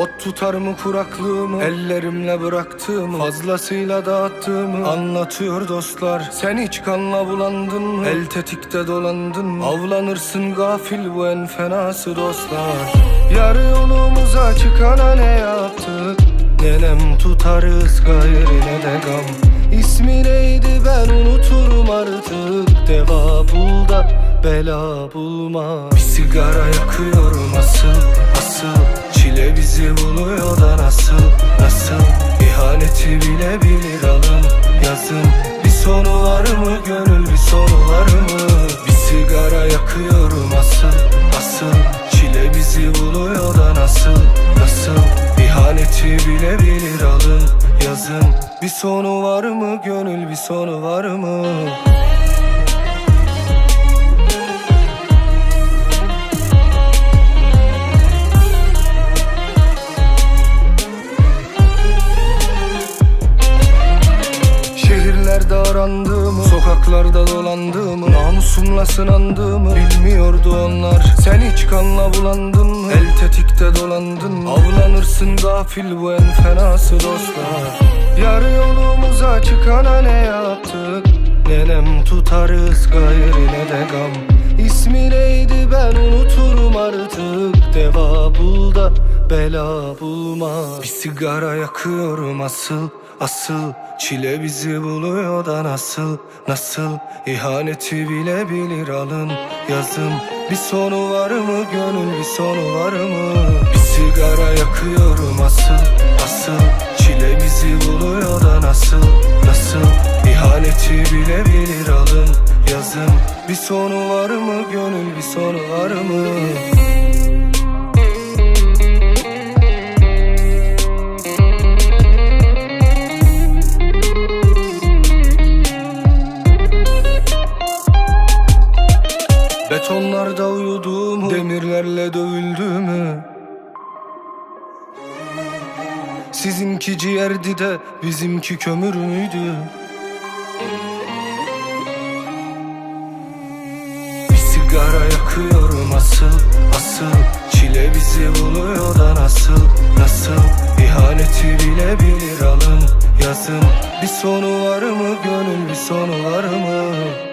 Ot tutar mı kuraklığımı Ellerimle bıraktığımı Fazlasıyla dağıttığımı Anlatıyor dostlar. Sen hiç kanla bulandın mı? El tetikte dolandın mı? Avlanırsın gafil bu en fenası dostlar. Yarı yolumuza çıkana ne yaptık? Nenem tutarız gayrı ne de gam. İsmi neydi ben unuturum artık. Deva bul da bela bulma. Bir sigara yakıyorum asıl asıl Çile bizi buluyor da nasıl nasıl? İhaneti bile bilir alın yazın. Bir sonu var mı gönül bir sonu var mı? Bir sigara yakıyorum asıl asıl. Çile bizi buluyor da nasıl nasıl? İhaneti bile bilir alın yazın. Bir sonu var mı gönül bir sonu var mı arandığımı Sokaklarda dolandığımı Namusumla sınandığımı Bilmiyordu onlar. Sen hiç kanla bulandın mı? El tetikte dolandın mı? Avlanırsın gafil bu en fenası dostlar. Yarı yolumuza çıkana ne yaptık? Nenem tutarız gayrı ne de gam. İsmi neydi ben unuturum artık. Deva bul da bela bulma Bir sigara yakıyorum asıl asıl. Çile bizi buluyor da nasıl nasıl? İhaneti bile bilir alın yazım. Bir sonu var mı gönül bir sonu var mı? Bir sigara yakıyorum asıl asıl. Çile bizi buluyor da nasıl nasıl? İhaneti bile bilir alın yazım. Bir sonu var mı gönül bir sonu var mı Betonlarda uyuduğumu Demirlerle dövüldüğümü Sizinki ciğerdi de bizimki kömür müydü? Bir sigara yakıyorum asıl asıl. Çile bizi buluyor da nasıl nasıl? İhaneti bile bilir alın yazın. Bir sonu var mı gönül bir sonu var mı